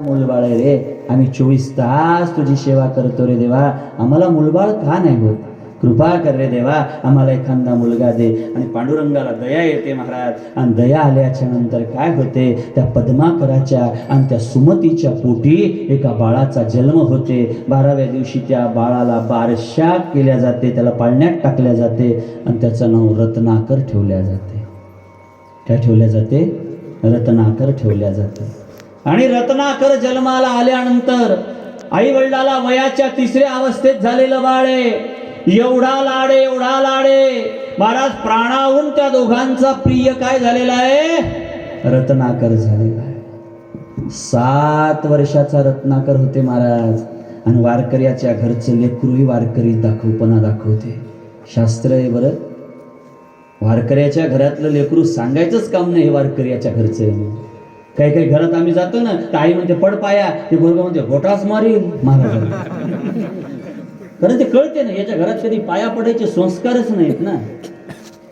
मुलबाळ आहे रे. आम्ही चोवीस तास तुझी सेवा करतो रे देवा. आम्हाला मुलबाळ का नाही होत? कृपा कर रे देवा. आम्हाला एखादा मुलगा दे. आणि पांडुरंगाला दया येते महाराज. आणि दया आल्याच्यानंतर काय होते? त्या पद्माकराच्या आणि त्या सुमतीच्या पोटी एका बाळाचा जन्म होते. बाराव्या दिवशी त्या बाळाला बारशा केल्या जाते. त्याला पाळण्यात टाकल्या जाते. आणि त्याचं नाव रत्नाकर ठेवल्या जाते. काय ठेवल्या जाते? रत्नाकर ठेवल्या जाते. आणि रत्नाकर जन्माला आल्यानंतर आई वडिलाला वयाच्या तिसऱ्या अवस्थेत झालेलं बाळे. एवढा लाडे एवढा लाडे. महाराज प्राणाहून त्या दोघांचा प्रिय काय झालेला आहे? रत्नाकर झालेला आहे. सात वर्षाचा रत्नाकर होते महाराज. आणि वारकऱ्याच्या घरचं लेकरूही वारकरी दाखवपणा दाखवते. शास्त्र आहे बरं. वारकऱ्याच्या घरातलं लेकरू सांगायचंच काम नाही हे वारकऱ्याच्या घरचं. आहे काही काही घरात आम्ही जातो ना तर आई म्हणते पड पाया. ते पोरग म्हणते गोटाच मारील महाराज कारण ते कळते ना याच्या घरात कधी पाया पडायचे संस्कारच नाहीत ना.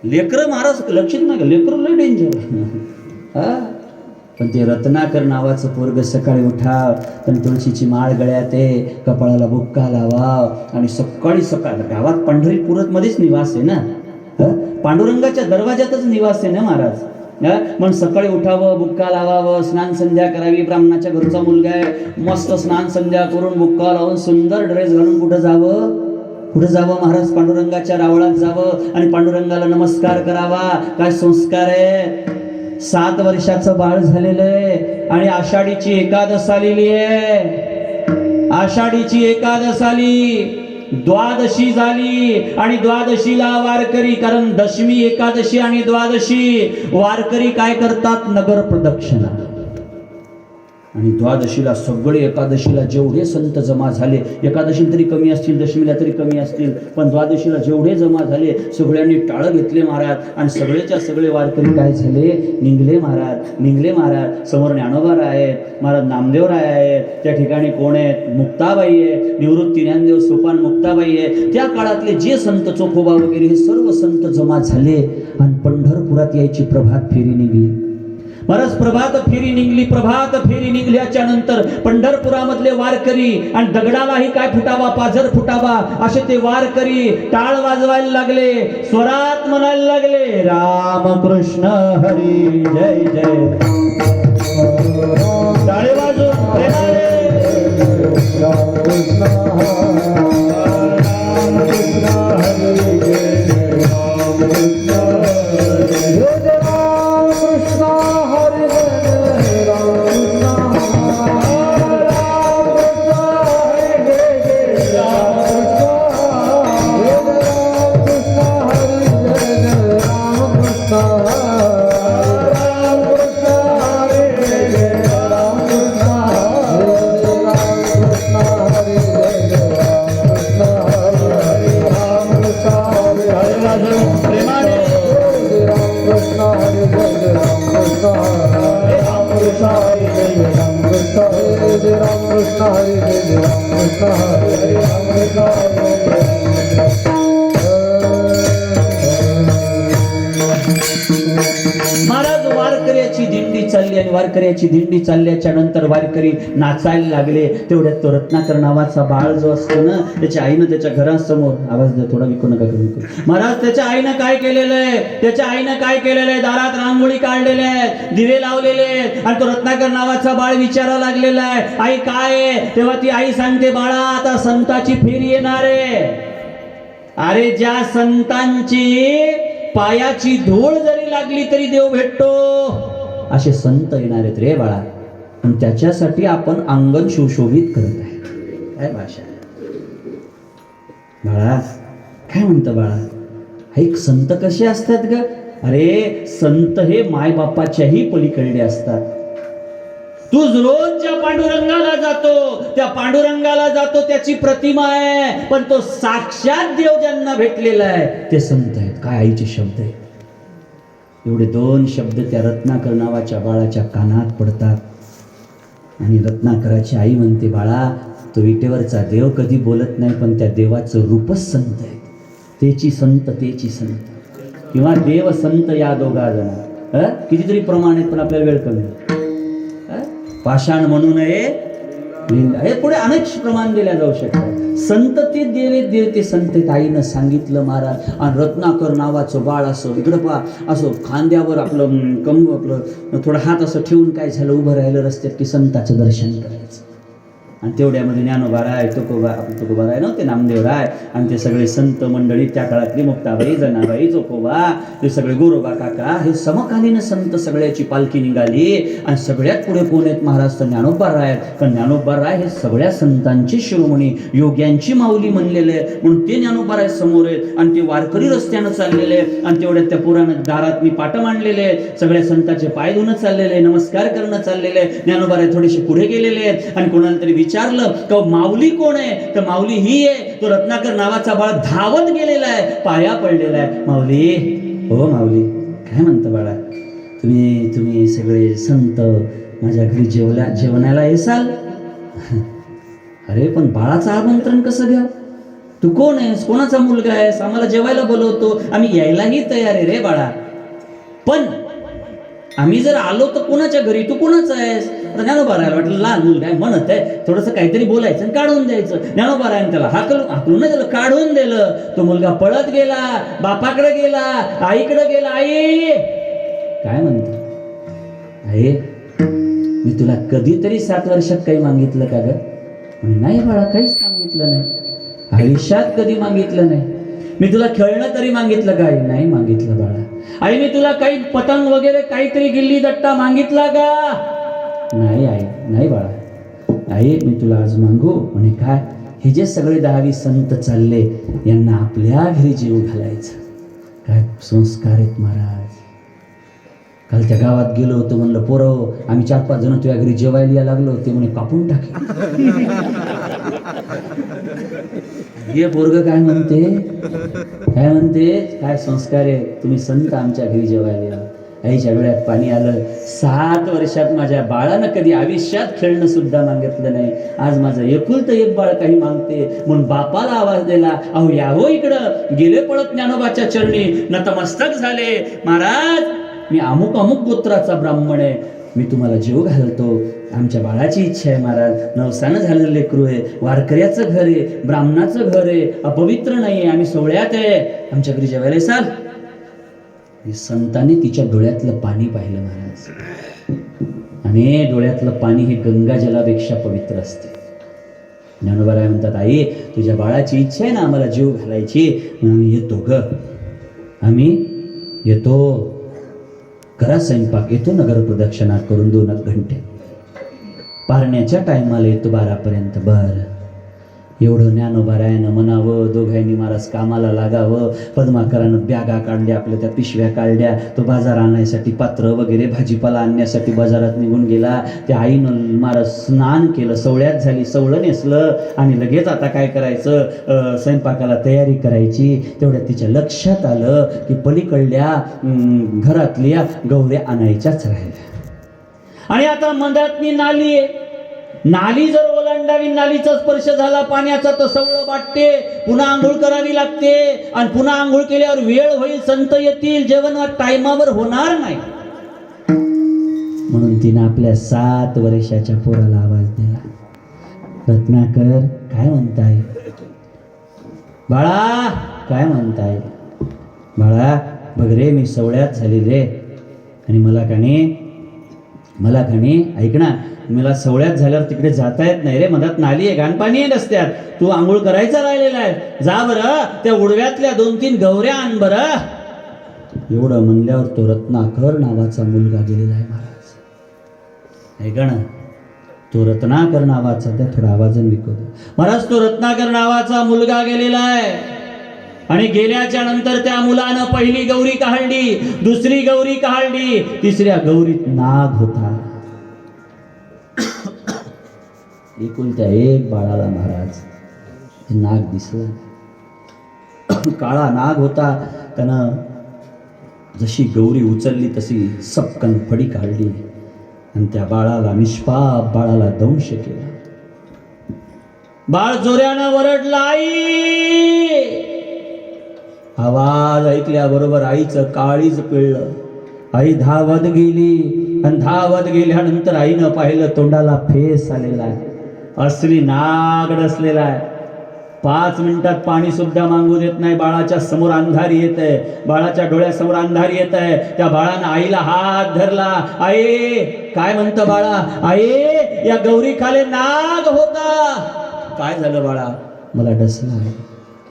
लेकरं महाराज लक्षात नाही का? लय डेंजर हा? पण ते रत्नाकर नावाचं पोरग सकाळी उठाव पण तुळशीची माळ गळ्यात आहे कपाळाला बुक्का लावा आणि सकाळी सकाळ गावात पंढरीपुरात मध्येच निवास आहे ना. पांडुरंगाच्या दरवाजातच निवास आहे ना महाराज. मग सकाळी उठावं बुक्का लावावं स्नान संध्या करावी. ब्राह्मणाच्या घरचा मुलगा आहे. मस्त स्नान संध्या करून बुक्का लावून सुंदर ड्रेस घालून कुठं जावं? कुठं जावं? महाराज पांडुरंगाच्या रावळात जावं आणि पांडुरंगाला नमस्कार करावा. काय संस्कार आहे? सात वर्षाचं बाळ झालेलं आहे आणि आषाढीची एकादश आलेली आहे. आषाढीची एकादश आली. द्वादशी झाली आणि द्वादशीला वारकरी कारण दशमी एकादशी आणि द्वादशी वारकरी काय करतात? नगर प्रदक्षिणा. आणि द्वादशीला सगळे एकादशीला जेवढे संत जमा झाले एकादशीला तरी कमी असतील दशमीला तरी कमी असतील पण द्वादशीला जेवढे जमा झाले सगळ्यांनी टाळं घेतले महाराज. आणि सगळेच्या सगळे वारकरी काय झाले? निघले महाराज निघले महाराज. समोर ज्ञानोबा आहेत महाराज नामदेव राय आहेत. त्या ठिकाणी कोण आहेत? मुक्ताबाई आहे निवृत्ती ज्ञानदेव सोपान मुक्ताबाई आहे त्या काळातले जे संत चोखोबा वगैरे हे सर्व संत जमा झाले आणि पंढरपुरात यायची प्रभात फेरी निघली. परस प्रभात फेरी निघली प्रभात फेरी निघल्याच्या नंतर पंढरपुरामधले वारकरी आणि दगडालाही काय फुटावा पाझर फुटावा असे ते वारकरी टाळ वाजवायला लागले स्वरात म्हणायला लागले राम कृष्ण हरी जय जय. टाळे वाजून I am Hare Ram Ram चालली आणि वारकऱ्याची दिंडी चालल्याच्या नंतर वारकरी नाचायला लागले. तेवढ्यात तो रत्नाकर नावाचा बाळ जो असतो ना त्याच्या आईनं त्याच्या घरासमोर आवाज द्या थोडा विकू नका कमी महाराज त्याच्या आईनं काय केलेलं आहे? त्याच्या आईनं काय केलेलं आहे? दारात रांगोळी काढलेले आहेत दिवे लावलेले आहेत. आणि तो रत्नाकर नावाचा बाळ विचारा लागलेला आहे आई काय आहे? तेव्हा ती आई सांगते बाळा आता संताची फेरी येणार आहे. अरे ज्या संतांची पायाची धूळ जरी लागली तरी देव भेटतो. असे संत येणार आहेत रे बाळा. आणि त्याच्यासाठी आपण अंगण सुशोभित करत आहे. काय भाषा बाळा काय म्हणतं बाळा? एक संत कसे असतात ग? अरे संत हे मायबापाच्याही पलीकडे असतात. तू रोज ज्या पांडुरंगाला जातो त्या पांडुरंगाला जातो त्याची प्रतिमा आहे पण तो साक्षात देव ज्यांना भेटलेला आहे. ते संत आहेत. काय आईचे शब्द आहेत? एवढे दोन शब्द त्या रत्नाकर नावाच्या बाळाच्या कानात पडतात. आणि रत्नाकराची आई म्हणते बाळा तो विटेवरचा देव कधी बोलत नाही पण त्या देवाचं रूपच संत आहे. तेची संत तेची संत. किंवा देव संत या दोघा जण. कितीतरी प्रमाण आहेत पण आपल्याला वेळ कमी पाषाण म्हणू नये लिंग हे पुढे अनेक प्रमाण दिल्या जाऊ शकतात. संतती देवे देव ते संत आईनं सांगितलं महाराज. आणि रत्नाकर नावाचं बाळ असं इकडं पा असं खांद्यावर आपलं कम आपलं थोडा हात असं ठेवून काय झालं उभं राहिलं रस्त्यात की संताचं दर्शन करायचं. आणि तेवढ्यामध्ये ज्ञानोबा राय तुकोबा तुकोबा राय नव्हते नामदेव राय आणि ते सगळे संत मंडळी त्या काळातली मुक्ताबाई जनाबाई चोकोबा ते सगळे गोरोबा काका हे समकालीन संत सगळ्याची पालखी निघाली. आणि सगळ्यात पुढे कोण आहेत? महाराष्ट्र ज्ञानोबा राय कारण ज्ञानोबा राय हे सगळ्या संतांची शिरोमणी योग्यांची माऊली म्हणलेले आहे. म्हणून ते ज्ञानोबा राय समोर आहेत. आणि ते वारकरी रस्त्यानं चाललेले आहे. आणि तेवढ्यात त्या पुराण दारात मी पाठ मांडलेले आहेत. सगळ्या संतांचे पाय धुणं चाललेले नमस्कार करणं चाललेले आहे. ज्ञानोबा राय थोडेसे पुढे गेलेले आहेत. आणि कोणाला तरी विचारलं का हो, माऊली कोण आहे? तर माऊली ही आहे तो रत्नाकर नावाचा बाळ धावत गेलेला आहे पाया पडलेला आहे. माऊली हो माऊली. काय म्हणतं बाळा? तुम्ही तुम्ही सगळे संत माझ्या घरी जेवल्या जेवणाला येसाल? अरे पण बाळाचं आमंत्रण कसं घ्या? तू कोण आहेस? कोणाचा मुलगा आहेस? आम्हाला जेवायला बोलवतो. आम्ही यायलाही तयार आहे रे बाळा. पण आम्ही जर आलो तर कोणाच्या घरी? तू कोणाचा आहेस? आता ज्ञानोबारायला वाटलं लहान मुलगा आहे म्हणत आहे थोडंसं काहीतरी बोलायचं आणि काढून द्यायचं. ज्ञानोबा त्याला हाकलून हाकलून नाही त्याला काढून दिलं. तो मुलगा पळत गेला बापाकडे गेला आईकडे गेला. आई! काय म्हणतो? आहे मी तुला कधीतरी सात वर्षात काही मागितलं का ग? नाही बाळा काहीच सांगितलं नाही. आयुष्यात कधी मागितलं नाही? मी तुला खेळणं तरी मागितलं काय नाही मागितलं बाळा. आई मी तुला काही पतंग वगैरे काहीतरी गिल्ली दट्टा मागितला का? नाही आई. नाही बाळा. आई मी तुला आज मागू. म्हणे काय? हे जे सगळे दहावी संत चालले यांना आपल्या घरी जीव घालायचं. काय? संस्कार आहेत महाराज. काल त्या गावात गेलो होतो म्हणलं पोरं आम्ही चार पाच जण तुझ्या घरी जेवायला या लागलो. ते म्हणे कापून टाके. हे पोरग काय म्हणते? काय म्हणते? काय संस्कार आहे? तुम्ही संत आमच्या घरी जेवायला या. आईच्या डोळ्यात पाणी आलं. सात वर्षात माझ्या बाळानं कधी आयुष्यात खेळणं सुद्धा मागितलं नाही. आज माझं एकुलतं एक बाळ काही मागते. म्हणून बापाला आवाज दिला अहो यावो इकडं. गेले पळत ज्ञानोबाच्या चरणी. नतमस्तक झाले. महाराज मी अमुक अमुक गोत्राचा ब्राह्मण आहे. मी तुम्हाला जीव घालतो. आमच्या बाळाची इच्छा आहे महाराज. नवसानं झालेलं लेकरू आहे. वारकऱ्याचं घर आहे. ब्राह्मणाचं घर आहे. अपवित्र नाही आहे आम्ही सोहळ्यात आहे. आमच्या घरी जेवायला साल संतांनी तिच्या डोळ्यातलं पाणी पाहिलं महाराज. आणि डोळ्यातलं पाणी हे गंगा जलापेक्षा पवित्र असते. ज्ञानोबाराय म्हणतात आई तुझ्या बाळाची इच्छा आहे ना आम्हाला जीव घालायची? म्हणून आम्ही येतो ग. आम्ही येतो. करा स्वयंपाक. येतो नगर प्रदक्षिणा करून दोन घंटे. पारण्याच्या टायमाला येतो बारापर्यंत. बरं. एवढं ज्ञानोबारायानं म्हणावं दोघांनी महाराज कामाला लागावं पद्माकरानं बॅगा काढल्या आपल्या त्या पिशव्या काढल्या तो बाजार आणायसाठी पात्र वगैरे भाजीपाला आणण्यासाठी बाजारात निघून गेला. त्या आईनं महाराज स्नान केलं सवळ्यात झाली सवळं नेसलं आणि लगेच आता काय करायचं? स्वयंपाकाला तयारी करायची. तेवढ्या तिच्या लक्षात आलं की पलीकडल्या घरातल्या गौऱ्या आणायच्याच राहिल्या. आणि आता मंदातनी नाली आहे नाली जर ओलांडावी नालीचा स्पर्श झाला पाण्याचा तर सवळ वाटते पुन्हा आंघोळ करावी लागते. आणि पुन्हा आंघोळ केल्यावर वेळ होईल संत येतील जेवण टायमावर होणार नाही. म्हणून तिने आपल्या सात वर्षाच्या पोराला आवाज दिला. रत्नाकर काय म्हणताय? बाळा काय म्हणताय? बाळा बघ रे मी सवळ्यात झाली रे. आणि मला काणे मला काणे ऐक ना. मला सवळ्यात झाल्यावर तिकडे जाता येत नाही रे मधात नाली आहे घाणपाणी आहे रस्त्यात. तू आंघोळ करायचा राहिलेला आहे. जा बरं त्या उडव्यातल्या दोन तीन गौऱ्या आण बरं. एवढं म्हणल्यावर तो रत्नाकर नावाचा मुलगा गेलेला आहे महाराज. ऐका ना तो रत्नाकर नावाचा त्या थोडा आवाजन विकवतो महाराज तो रत्नाकर नावाचा मुलगा गेलेला आहे. आणि गेल्याच्यानंतर त्या मुलानं पहिली गौरी काढली दुसरी गौरी काढली तिसऱ्या गौरीत नाग होता. एकुलत्या एक बाळाला महाराज नाग दिसलं. काळा नाग होता त्यानं जशी गौरी उचलली तशी सपकन फडी काढली. आणि त्या बाळाला निष्पाप बाळाला दंश केला. बाळ जोऱ्यानं वरडला आई! आवाज ऐकल्याबरोबर आईचं काळीच पिळलं. आई धावत गेली आणि धावत गेल्यानंतर आईनं पाहिलं तोंडाला फेस आलेला आहे. असली नाग डसलेला आहे. पाच मिनिटात पाणी सुद्धा मागू देत नाही. बाळाच्या समोर अंधारी येत आहे. बाळाच्या डोळ्यासमोर अंधारी येत आहे. त्या बाळानं आईला हात धरला. आई काय म्हणतं बाळा? आई या गौरी खाले नाग होता. काय झालं बाळा? मला डसलं आहे.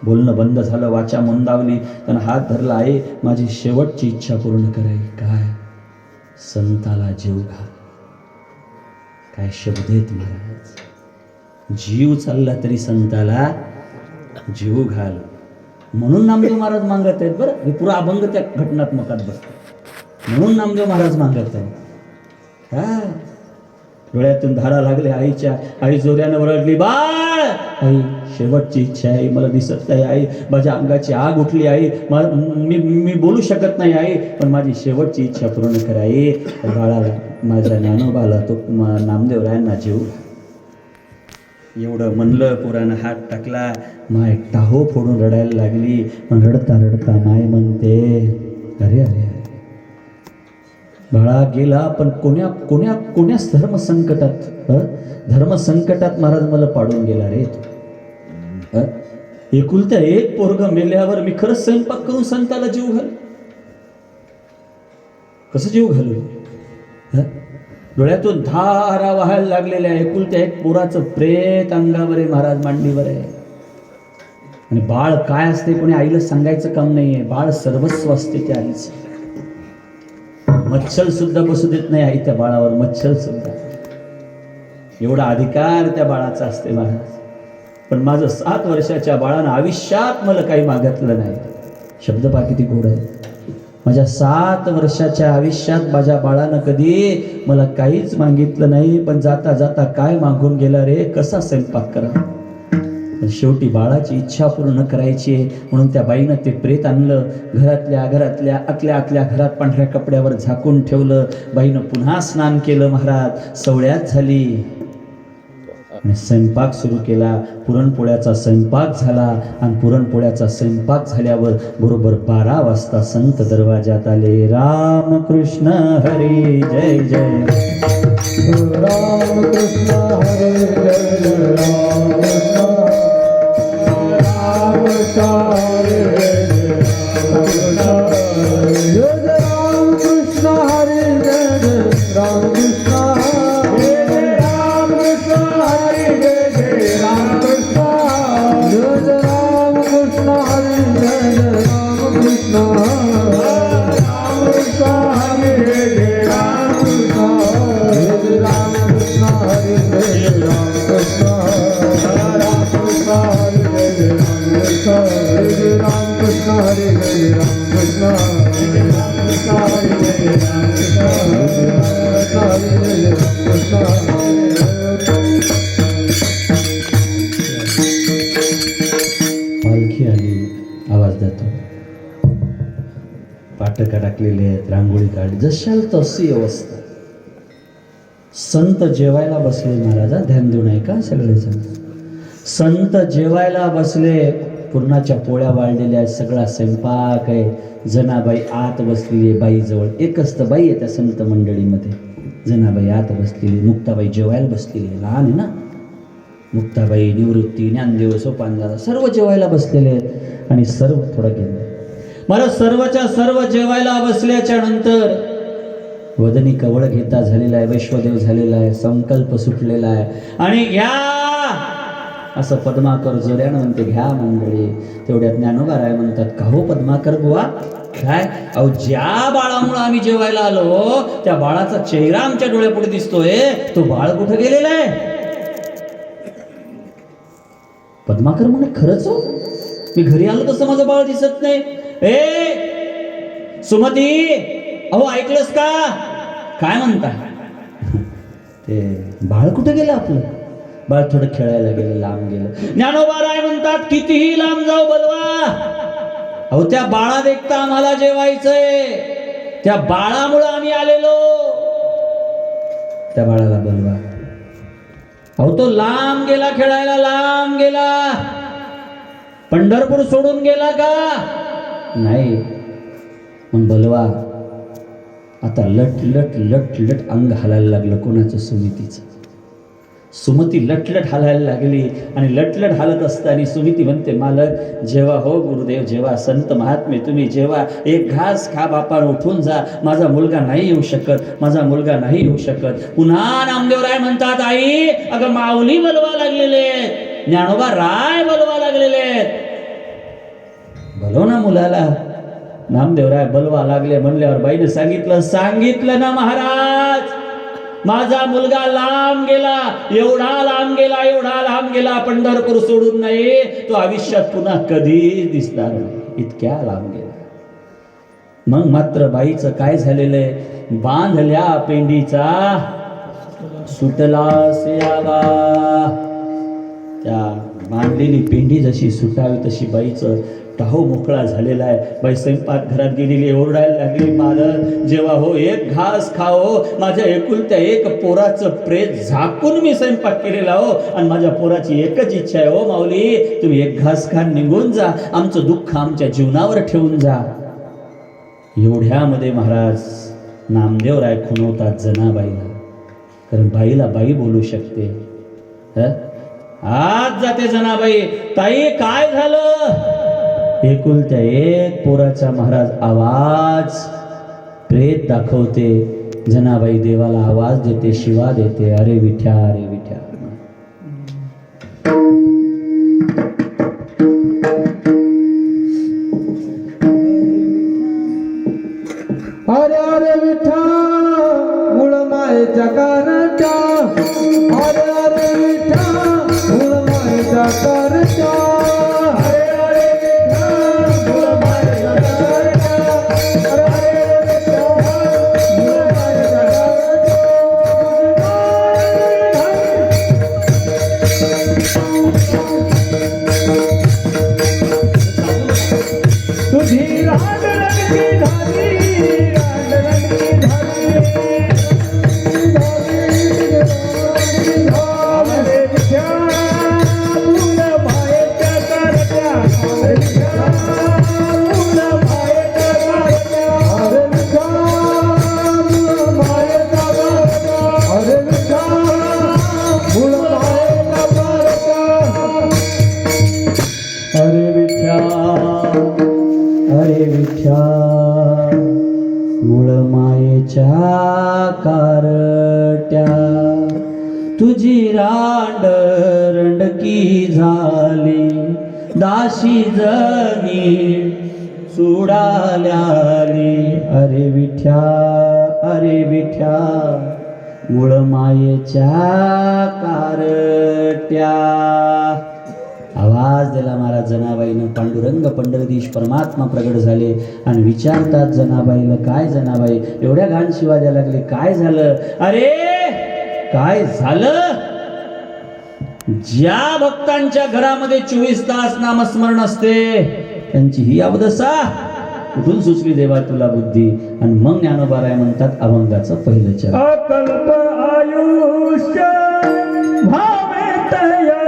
बोलणं बंद झालं. वाचा मंदावली. त्यानं हात धरला. आहे माझी शेवटची इच्छा पूर्ण कराई काय? संताला जीव घाल. काय शब्द आहेत महाराज? जीव चालला तरी संताला जीव घाल. म्हणून नामदेव महाराज मागत आहेत बरं. हे पुरा अभंग त्या घटनात्मकात बसतो. म्हणून नामदेव महाराज मागत आहेत. हा. डोळ्यातून धारा लागल्या आईच्या. आई जोऱ्यानं ओरडली बाळ! आई शेवटची इच्छा आहे मला दिसत नाही आई. माझ्या अंगाची आग उठली आई. मी मी बोलू शकत नाही आई. पण माझी शेवटची इच्छा पूर्ण कराई बाळाला माझ्या ज्ञानोबाला तो नामदेव नामदेवरायांना जीव एवढं म्हणलं पोरानं हात टाकला माय टाहो फोडून रडायला लागली. पण रडता रडता माय म्हणते अरे अरे बाळा गेला पण कोण्या कोण्या कोण्याच धर्मसंकटात धर्मसंकटात धर्म संकटात महाराज मला पाडून गेला रे तू. एकुलत्या एक पोरग मेल्यावर मी खरंच स्वयंपाक करून संताला जीव घाल? कसं जीव घालू? डोळ्यातून धारा व्हायला लागलेल्या एकुलत्या एक पोराचं प्रेत अंगावर आहे महाराज मांडीवर आहे. आणि बाळ काय असते कोणी आईला सांगायचं काम नाहीये. बाळ सर्वस्व असते त्या आईचं. मच्छल सुद्धा बसू देत नाही आई त्या बाळावर मच्छल सुद्धा. एवढा अधिकार त्या बाळाचा असते महाराज. पण माझं सात वर्षाच्या बाळानं आयुष्यात मला काही मागितलं नाही. शब्द पा किती गोड आहे. माझ्या सात वर्षाच्या आयुष्यात माझ्या बाळानं कधी मला काहीच मागितलं नाही पण जाता जाता काय मागून गेला रे? कसा स्वयंपाक करा? शेवटी बाळाची इच्छा पूर्ण करायची आहे. म्हणून त्या बाईनं ते प्रेत आणलं. घरातल्या घरातल्या आतल्या आतल्या घरात पांढऱ्या कपड्यावर झाकून ठेवलं. बाईनं पुन्हा स्नान केलं महाराज. सवळ्यात झाली. आणि स्वयंपाक सुरू केला पुरणपोळ्याचा स्वयंपाक झाला आणि पुरणपोळ्याचा स्वयंपाक झाल्यावर बरोबर बारा वाजता संत दरवाजात आले. राम कृष्ण हरी जय जय. पालखी आली आवाज देतो. पाटका टाकलेले आहेत रांगोळी काढली. जशाल तशी अवस्था संत जेवायला बसले महाराजा ध्यान देऊन नये का सगळेजण. संत जेवायला बसले पूर्णाच्या पोळ्या वाळलेल्या आहेत सगळा स्वयंपाक आहे. जनाबाई आत बसलेली आहे बाईजवळ एकच तर बाई आहे त्या संत मंडळीमध्ये. जनाबाई आत बसलेली मुक्ताबाई जेवायला बसलेली आहे लहान आहे ना? मुक्ताबाई निवृत्ती ज्ञानदेव सोपानदादा सर्व जेवायला बसलेले आहेत आणि सर्व थोडं गेलं मला सर्वच्या सर्व जेवायला बसल्याच्या नंतर वदनी कवळ घेता झालेला आहे वैश्वदेव झालेला आहे संकल्प सुटलेला आहे आणि घ्या असं पद्माकर जोऱ्यानं म्हणते घ्या मंडळी. तेवढ्या ज्ञानोबा राय म्हणतात का हो पद्माकर बुवा? काय? अहो ज्या बाळामुळे आम्ही जेवायला आलो त्या बाळाचा चेहरा आमच्या डोळ्यापुढे दिसतोय. तो बाळ कुठं गेलेला आहे? पद्माकर म्हणे खरंच हो? मी घरी आलो तसं माझं बाळ दिसत नाही. ए सुमती अहो ऐकलंस का? काय म्हणता? ते बाळ कुठं गेलं आपलं? बाळ थोडं खेळायला गेलं लांब गेलं. ज्ञानोबा राय म्हणतात कितीही लांब जाऊ बलवा. अहो त्या बाळा देखता आम्हाला जेवायचंय. त्या बाळामुळं आम्ही आलेलो. त्या बाळाला बलवा. अहो तो लांब गेला खेळायला लांब गेला. पंढरपूर सोडून गेला का? नाही. मग बलवा. आता लट लट लट लट अंग हालायला लागलं कोणाचं समितीचं? सुमती लटलट हालायला लागली आणि लटलट हालत असताना सुमिती म्हणते मालक जेव्हा हो गुरुदेव जेव्हा संत महात्मे तुम्ही जेव्हा एक घास खा बापा उठून जा माझा मुलगा नाही येऊ शकत माझा मुलगा नाही येऊ शकत. पुन्हा नामदेव राय म्हणतात आई अगं माऊली बलवा लागलेले ज्ञानोबा राय बलवा लागलेले आहेत. भलो ना मुलाला. नामदेवराय बलवा लागले म्हणल्यावर बाईने सांगितलं सांगितलं ना महाराज. माझा मुलगा लांब गेला एवढा लांब गेला एवढा लांब गेला पंढरपूर सोडून नाही. तो आयुष्यात पुन्हा कधीच दिसणार नाही. इतक्या लांब गेला. मग मात्र बाईचं काय झालेलं आहे? बांधल्या पेंडीचा सुटला आला त्या बांधलेली पेंडी जशी सुटावी तशी बाईचं टाहो मोकळा झालेला आहे. बाई स्वयंपाक घरात गेलेली ओरडायला लागली मालक जेव्हा हो एक घास खाओ. माझ्या एकुलत्या एक पोराचं प्रेत झाकून मी स्वयंपाक केलेला हो. आणि माझ्या पोराची एकच इच्छा आहे हो माऊली तुम्ही एक घास खा निघून जा. आमचं दुःख आमच्या जीवनावर ठेवून जा. एवढ्यामध्ये महाराज नामदेवराय खुनवतात जनाबाईला. कारण बाईला बाई बोलू शकते. आज जाते जनाबाई. ताई काय झालं? एकुलत्या एक पोराचा महाराज आवाज प्रेत दाखवते. जनाबाई देवाला आवाज देते शिवा देते. अरे विठ्या अरे विठ्या अरे अरे विठा मूळ मायेच्या कारच्या अरे कारट्या आवाज दिला महाराज जनाबाईनं. पांडुरंग पंढरदीश परमात्मा प्रगट झाले आणि विचारतात जनाबाईला काय जनाबाई? एवढ्या घाण शिवा द्यायला लागले. काय झालं? अरे काय झालं? ज्या भक्तांच्या घरामध्ये चोवीस तास नामस्मरण असते त्यांची ही अवदसा. कुठून सुचली देवा तुला बुद्धी? आणि मग ज्ञानोबाराय म्हणतात अभंगाचं पहिलं चरण. आयुष्य yeah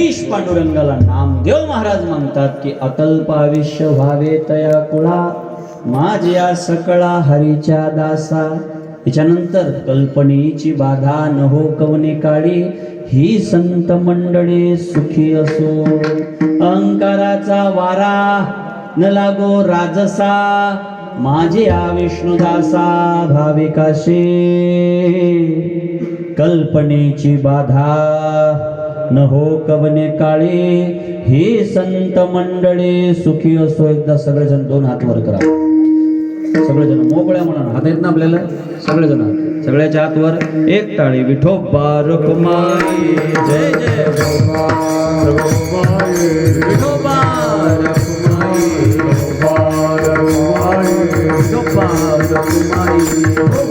पांडुरंगाला नामदेव महाराज म्हणतात की अकल्प आयुष्य व्हावे तया कुळा. माझ्या सकळा हरीच्या दासा. याच्यानंतर कल्पनेची बाधा न हो कवने काळी. ही संत मंडळी सुखी असो. अहंकाराचा वारा न लागो राजसा. माझे आ विष्णुदासा भाविकाशी कल्पनेची बाधा न हो कवने काळी ही संत मंडळे सुखी असो एकदा सगळेजण दोन हात वर करा. सगळेजण मोकळ्या म्हणून हात आहेत ना आपल्याला? सगळेजण हात. सगळ्याच्या हातवर एक टाळी विठो रुक्माई जय जय विठोबा रुक्माई विठोबा रुक्माई